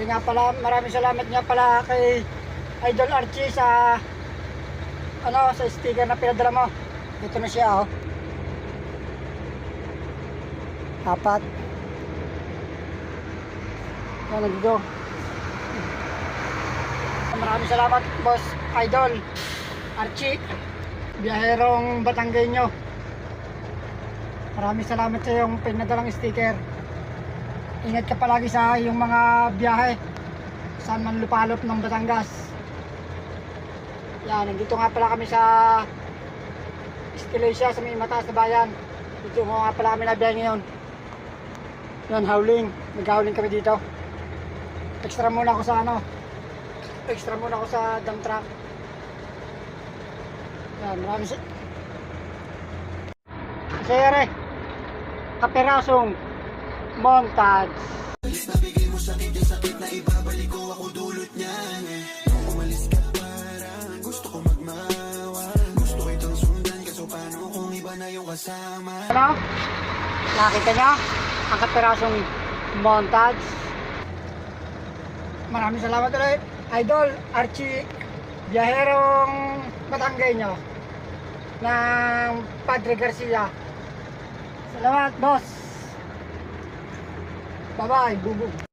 Sorry nga pala, maraming salamat nga pala kay Idol Archie sa ano, sa sticker na pinadala mo. Dito na siya, oh. Apat. Yan, nandito. Maraming salamat, Boss Idol Archie. Biyaherong Batanggenyo. Maraming salamat sa iyong pinadalang sticker. Ingat ka palagi sa iyong mga biyahe. Saan man lupalop ng Batangas. Yan, nandito nga pala kami sa Estilesia sa may mataas na bayan. Dito nga pala kami nabiyahe ngayon. Yan, howling. Nag-howling kami dito. Extra muna ako sa ano. Extra muna ako sa dump truck. Yan, marami si... Sere, kaperasong montage. Alis na bigay mo sa akin na ibabalik ko ako dulot niyan. Nung umalis ka gusto ko Gusto kitang sundan kaso paano kung iba na yung kasama Ano? Nakita niya ang kaperasong montage. Maraming salamat ulit. Idol Archie Biyaherong Batanggenyo ng Padre Garcia. Salamat, boss. Bye-bye, boo-boo.